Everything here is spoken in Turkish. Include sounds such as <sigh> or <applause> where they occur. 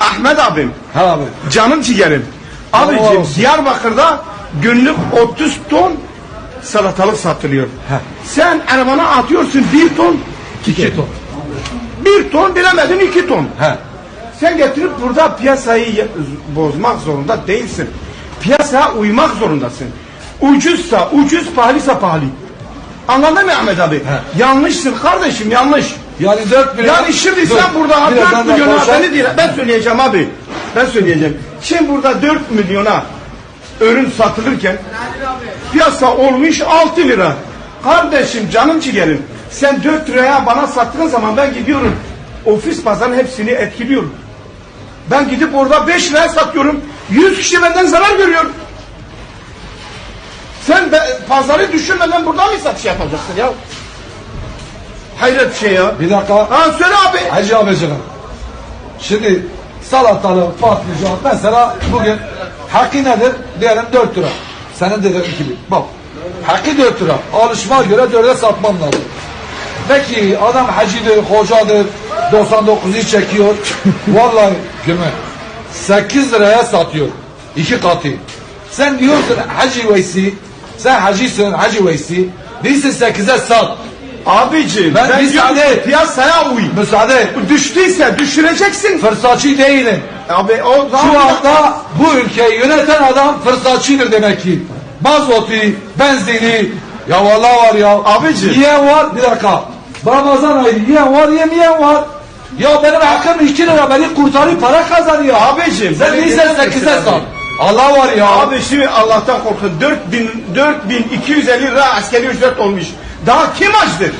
Ahmet abim, Ha abi. canım ciğerim. Abicim. Diyarbakır'da günlük 30 ton salatalık satılıyor. Heh. Sen arabana atıyorsun 1 ton, 2 ton. 1 ton bilemedin 2 ton. He. Sen getirip burada piyasayı bozmak zorunda değilsin. Piyasaya uymak zorundasın. Ucuzsa ucuz, pahalıysa pahalı. Anladın mı Ahmet abi? Yanlışsın kardeşim yanlış. Yani 4 milyon. Yani şimdi Dur, sen burada de 4 ben de milyona konuşayım. beni değil, ben söyleyeceğim abi. Ben söyleyeceğim. Şimdi burada 4 milyona ürün satılırken piyasa olmuş 6 lira. Kardeşim canım ciğerim. Sen 4 liraya bana sattığın zaman ben gidiyorum. Ofis pazarın hepsini etkiliyorum. Ben gidip orada 5 liraya satıyorum. 100 kişi benden zarar görüyor. Sen be, pazarı düşünmeden burada mı satış yapacaksın ya? Hayret şey ya. Bir dakika. Ha söyle abi. Hacı abicim. Şimdi salatalık, patlıcan mesela bugün hakkı nedir? Diyelim 4 lira. Senin dediğin 2000. Bak. Hakkı 4 lira. Alışma göre 4'e satmam lazım. Peki adam hacıdır, hocadır, 99'u çekiyor. <laughs> Vallahi kime? 8 liraya satıyor. iki katı. Sen diyorsun Hacı Veysi, sen hacısın Hacı Veysi, değilsin 8'e sat. Abici Ben ben, saniye- ki piyasaya uy. Müsaade et. Düştüyse düşüreceksin. Fırsatçı değilim. Abi o Şu anda bu ülkeyi yöneten adam fırsatçıdır demek ki. Mazotu, benzini, ya vallahi var ya. Abici. Yiyen var, bir dakika. Ramazan ayı yiyen var, yemeyen var. Ya benim hakkım 2 lira beni kurtarıyor, para kazanıyor. Abicim Sen değilsen dinler misin 8'e abi? sat. Allah var ya. Abi şimdi Allah'tan korkun 4000 4250 lira askeri ücret olmuş. Daha kim açtır?